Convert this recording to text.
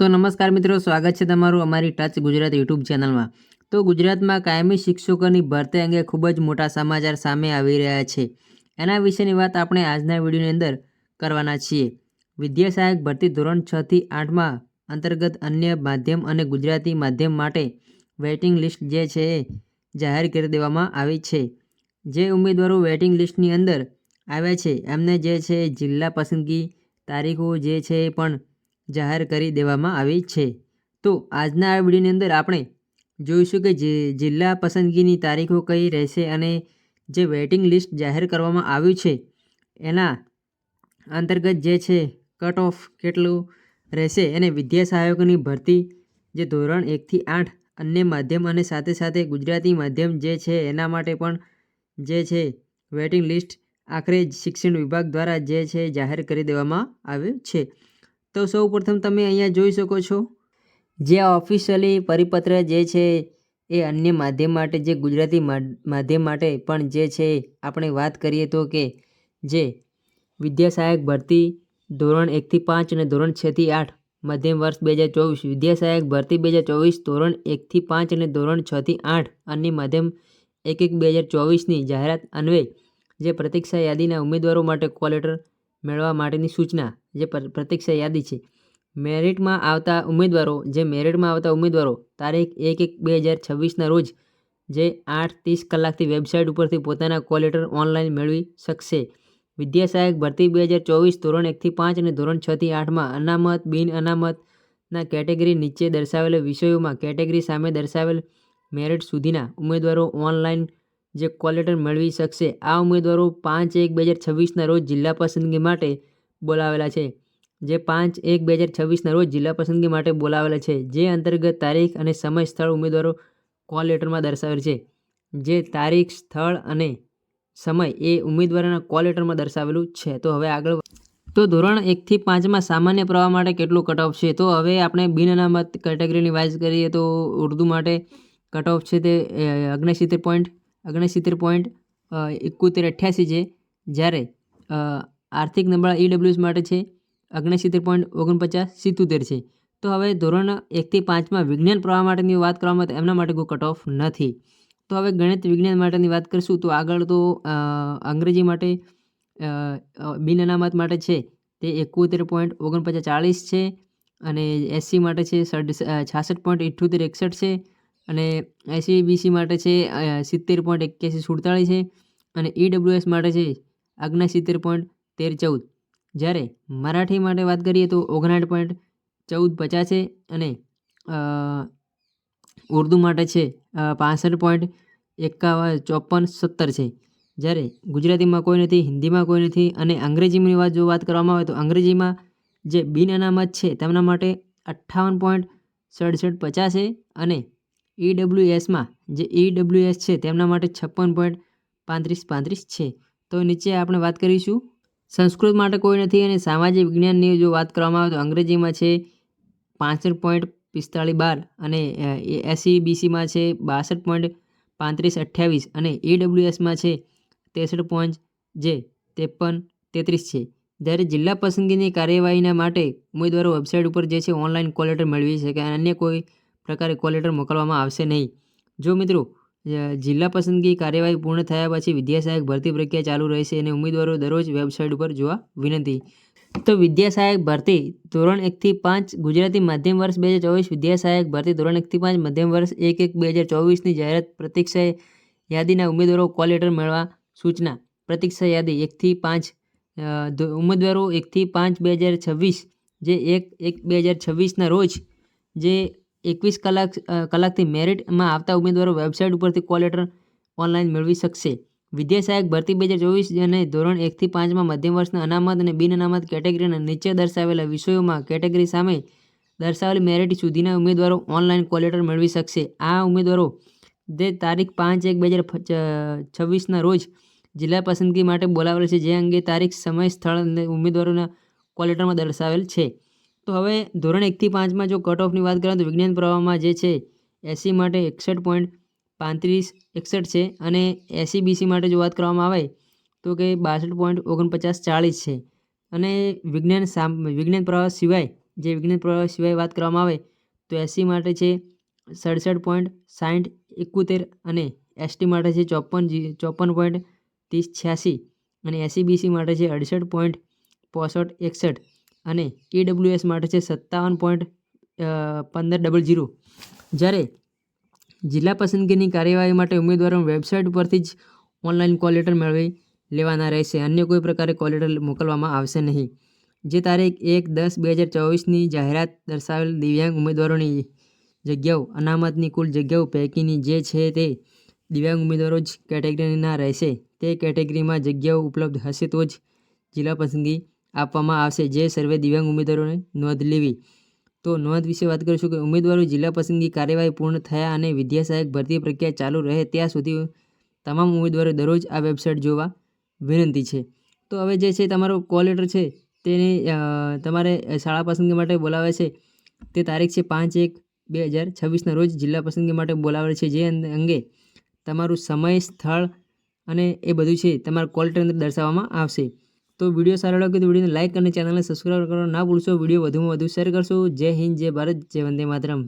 તો નમસ્કાર મિત્રો, સ્વાગત છે તમારું અમારી ટચ ગુજરાત યુટ્યુબ ચેનલમાં. તો ગુજરાતમાં કાયમી શિક્ષકોની ભરતી અંગે ખૂબ જ મોટા સમાચાર સામે આવી રહ્યા છે. એના વિશેની વાત આપણે આજના વિડીયોની અંદર કરવાના છીએ. વિદ્યા સહાયક ભરતી ધોરણ છથી આઠમાં અંતર્ગત અન્ય માધ્યમ અને ગુજરાતી માધ્યમ માટે વેઇટિંગ લિસ્ટ જે છે એ જાહેર કરી દેવામાં આવી છે. જે ઉમેદવારો વેઇટિંગ લિસ્ટની અંદર આવ્યા છે, એમને જે છે જિલ્લા પસંદગી તારીખો જે છે એ પણ જાહેર કરી દેવામાં આવી છે. તો આજના આ વિડીયોની અંદર આપણે જોઈશું કે જે જિલ્લા પસંદગીની તારીખો કઈ રહેશે અને જે વેઇટિંગ લિસ્ટ જાહેર કરવામાં આવ્યું છે, એના અંતર્ગત જે છે, કટ ઓફ કેટલું રહેશે અને વિદ્યા સહાયકોની ભરતી જે ધોરણ એકથી આઠ અન્ય માધ્યમ અને સાથે સાથે ગુજરાતી માધ્યમ જે છે, એના માટે પણ જે છે, વેઇટિંગ લિસ્ટ આખરે શિક્ષણ વિભાગ દ્વારા જે છે, જાહેર કરી દેવામાં આવ્યું છે. તો સૌ પ્રથમ તમે અહીંયા જોઈ શકો છો, જે ઓફિશિયલી પરિપત્ર જે છે એ અન્ય માધ્યમ માટે, જે ગુજરાતી માધ્યમ માટે પણ જે છે, આપણે વાત કરીએ તો કે જે વિદ્યાસહાયક ભરતી ધોરણ એકથી પાંચ અને ધોરણ છથી આઠ મધ્યમ વર્ષ બે હજાર ચોવીસ, વિદ્યાસહાયક ભરતી બે હજાર ચોવીસ, ધોરણ એકથી પાંચ અને ધોરણ છથી આઠ અન્ય માધ્યમ એક એક બે હજાર ચોવીસની જાહેરાત અન્વયે જે પ્રતીક્ષા યાદીના ઉમેદવારો માટે કોલ લેટર મેળવવા માટેની સૂચના, જે પ્રતીક્ષા યાદી છે. મેરિટમાં આવતા ઉમેદવારો, જે મેરિટમાં આવતા ઉમેદવારો, તારીખ એક એક બે હજાર છવ્વીસના રોજ, જે આઠ ત્રીસ કલાકથી વેબસાઇટ ઉપરથી પોતાના કોલ લેટર ઓનલાઈન મેળવી શકશે. વિદ્યા સહાયક ભરતી બે હજાર ચોવીસ ધોરણ એકથી પાંચ અને ધોરણ છથી આઠમાં અનામત, બિન અનામતના કેટેગરી નીચે દર્શાવેલ વિષયોમાં કેટેગરી સામે દર્શાવેલ મેરિટ સુધીના ઉમેદવારો ઓનલાઈન જે કોલ લેટર મેળવી શકશે, આ ઉમેદવારો પાંચ એક બે હજાર છવ્વીસના રોજ જિલ્લા પસંદગી માટે બોલાવેલા છે. જે પાંચ એક બે હજાર છવ્વીસના રોજ જિલ્લા પસંદગી માટે બોલાવેલા છે, જે અંતર્ગત તારીખ અને સમય સ્થળ ઉમેદવારો કોલ લેટરમાં દર્શાવેલ છે. જે તારીખ, સ્થળ અને સમય એ ઉમેદવારોના કોલ લેટરમાં દર્શાવેલું છે. તો હવે આગળ તો ધોરણ એકથી પાંચમાં સામાન્ય પ્રવાહ માટે કેટલું કટ ઓફ છે? તો હવે આપણે બિન અનામત કેટેગરીની વાઇઝ કરીએ તો ઉર્દુ માટે કટ ઓફ છે તે અગ્નેસિત્તેર પોઈન્ટ ઓગણસિત્તેર પોઈન્ટ એકોતેર અઠ્યાસી છે. જ્યારે આર્થિક નબળા ઈડબ્લ્યુએસ માટે છે, ઓગણસિત્તેર પોઈન્ટ ઓગણપચાસ સિત્તોતેર છે. તો હવે ધોરણ એકથી પાંચમાં વિજ્ઞાન પ્રવાહ માટેની વાત કરવામાં તો એમના માટે કોઈ કટ ઓફ નથી. તો હવે ગણિત વિજ્ઞાન માટેની વાત કરીશું તો આગળ તો અંગ્રેજી માટે બિન અનામત માટે છે તે એકોતેર પોઈન્ટ ઓગણપચાસ ચાળીસ છે અને એસસી માટે છે છાસઠ પોઈન્ટ ઇઠ્યોતેર એકસઠ છે. અને એસસી માટે છે સિત્તેર પોઈન્ટ એક્યાસી સુડતાળીસ છે અને ઈડબ્લ્યુએસ માટે છે આજ્ઞા સિત્તેર પોઈન્ટ તેર ચૌદ. જ્યારે મરાઠી માટે વાત કરીએ તો ઓગણાઠ પોઈન્ટ ચૌદ પચાસ છે અને ઉર્દુ માટે છે પાસઠ પોઈન્ટ એકાવન ચોપન સત્તર છે. જ્યારે ગુજરાતીમાં કોઈ નથી, હિન્દીમાં કોઈ નથી અને અંગ્રેજીની વાત જો વાત કરવામાં આવે તો અંગ્રેજીમાં જે બિન અનામત છે તેમના માટે અઠ્ઠાવન પોઈન્ટ સડસઠ પચાસ છે અને ઈડબ્લ્યુએસમાં જે ઈડબ્લ્યુએસ છે, તેમના માટે છપ્પન પોઈન્ટ પાંત્રીસ પાંત્રીસ છે. તો નીચે આપણે વાત કરીશું. સંસ્કૃત માટે કોઈ નથી અને સામાજિક વિજ્ઞાનની જો વાત કરવામાં આવે તો અંગ્રેજીમાં છે પાંસઠ પોઈન્ટ પિસ્તાળીસ બાર અને એસી બીસીમાં છે બાસઠ પોઈન્ટ પાંત્રીસ અઠ્યાવીસ અને ઈડબ્લ્યુએસમાં છે ત્રેસઠ પોઈન્ટ જે ત્રેપન તેત્રીસ છે. જ્યારે જિલ્લા પસંદગીની કાર્યવાહીના માટે ઉમેદવારો વેબસાઇટ ઉપર જે છે ઓનલાઈન કોલ લેટર મેળવી શકે અને અન્ય કોઈ પ્રકારે કોલ લેટર મોકલવામાં આવશે નહીં. જો મિત્રો જિલ્લા પસંદગી કાર્યવાહી પૂર્ણ થયા પછી વિદ્યાસહાયક ભરતી પ્રક્રિયા ચાલુ રહેશે અને ઉમેદવારો દરરોજ વેબસાઇટ ઉપર જોવા વિનંતી. તો વિદ્યાસહાયક ભરતી ધોરણ એકથી પાંચ ગુજરાતી માધ્યમ વર્ષ બે હજાર ચોવીસ, વિદ્યાસહાયક ભરતી ધોરણ એકથી પાંચ મધ્યમ વર્ષ એક એક બે હજાર ચોવીસની જાહેરાત પ્રતીક્ષા યાદીના ઉમેદવારો કોલ લેટર મેળવા સૂચના. પ્રતીક્ષા યાદી એકથી પાંચ ઉમેદવારો એકથી પાંચ બે હજાર છવ્વીસ, જે એક એક બે હજાર છવ્વીસના રોજ જે એકવીસ કલાક કલાકથી મેરિટમાં આવતા ઉમેદવારો વેબસાઇટ ઉપરથી કોલ લેટર ઓનલાઈન મેળવી શકશે. વિદ્યા સહાયક ભરતી બે હજાર ચોવીસ અને ધોરણ એકથી પાંચમાં મધ્યમ વર્ષના અનામત અને બિન અનામત કેટેગરીના નીચે દર્શાવેલા વિષયોમાં કેટેગરી સામે દર્શાવેલી મેરિટ સુધીના ઉમેદવારો ઓનલાઈન કોલ લેટર મેળવી શકશે. આ ઉમેદવારો જે તારીખ પાંચ એક બે હજાર છવ્વીસના રોજ જિલ્લા પસંદગી માટે બોલાવેલ છે. જે અંગે તારીખ, સમય, સ્થળ અને ઉમેદવારોના કોલ લેટરમાં દર્શાવેલ છે. તો હવે ધોરણ એકથી પાંચમાં જો કટ ઓફની વાત કરીએ તો વિજ્ઞાન પ્રવાહમાં જે છે એસી માટે એકસઠ પોઈન્ટ પાંત્રીસ એકસઠ છે અને એસી બીસી માટે જો વાત કરવામાં આવે તો કે બાસઠ પોઈન્ટ ઓગણપચાસ ચાળીસ છે. અને વિજ્ઞાન સામ, વિજ્ઞાન પ્રવાહ સિવાય, જે વિજ્ઞાન પ્રવાહ સિવાય વાત કરવામાં આવે તો એસી માટે છે સડસઠ પોઈન્ટ સાઠ એકોતેર અને એસટી માટે છે ચોપન ચોપન પોઈન્ટ ત્રીસ છ્યાસી અને એસસીબીસી માટે છે અડસઠ પોઈન્ટ પોસઠ એકસઠ. અને એડબ્લ્યુએસ માટે છે સત્તાવન પોઈન્ટ પંદર ડબલ જીરો જ્યારે જિલ્લા પસંદગીની કાર્યવાહી માટે ઉમેદવારો વેબસાઇટ પરથી જ ઓનલાઈન કોલ લેટર મેળવી લેવાના રહેશે. અન્ય કોઈ પ્રકારે કોલ લેટર મોકલવામાં આવશે નહીં. જે તારીખ એક દસ બે હજાર ચોવીસની જાહેરાત દર્શાવેલ દિવ્યાંગ ઉમેદવારોની જગ્યાઓ, અનામતની કુલ જગ્યાઓ પૈકીની જે છે તે દિવ્યાંગ ઉમેદવારો જ કેટેગરીના રહેશે. તે કેટેગરીમાં જગ્યાઓ ઉપલબ્ધ હશે તો જ જિલ્લા પસંદગી આપવામાં આવશે. જે સર્વે દિવ્યાંગ ઉમેદવારોને નોંધ લેવી. તો નોંધ વિશે વાત કરીશું કે ઉમેદવારો જિલ્લા પસંદગી કાર્યવાહી પૂર્ણ થયા અને વિદ્યા સહાયક ભરતી પ્રક્રિયા ચાલુ રહે ત્યાં સુધી તમામ ઉમેદવારો દરરોજ આ વેબસાઇટ જોવા વિનંતી છે. તો હવે જે છે તમારો કોલ લેટર છે તેને તમારે શાળા પસંદગી માટે બોલાવે છે. તે તારીખ છે પાંચ એક બે હજાર છવ્વીસના રોજ જિલ્લા પસંદગી માટે બોલાવેલ છે. જે અંગે તમારું સમય, સ્થળ અને એ બધું છે તમારા કોલ લેટર અંદર દર્શાવવામાં આવશે. તો વીડિયો સારો લાગ્યો તો વિડીયોને લાઇક અને ચેનલને સબસ્ક્રાઈબ કરવાનું ના ભૂલશો. વીડિયો વધુમાં વધુ શેર કરશો. જય હિન્દ, જય ભારત, જય વંદે માતરમ.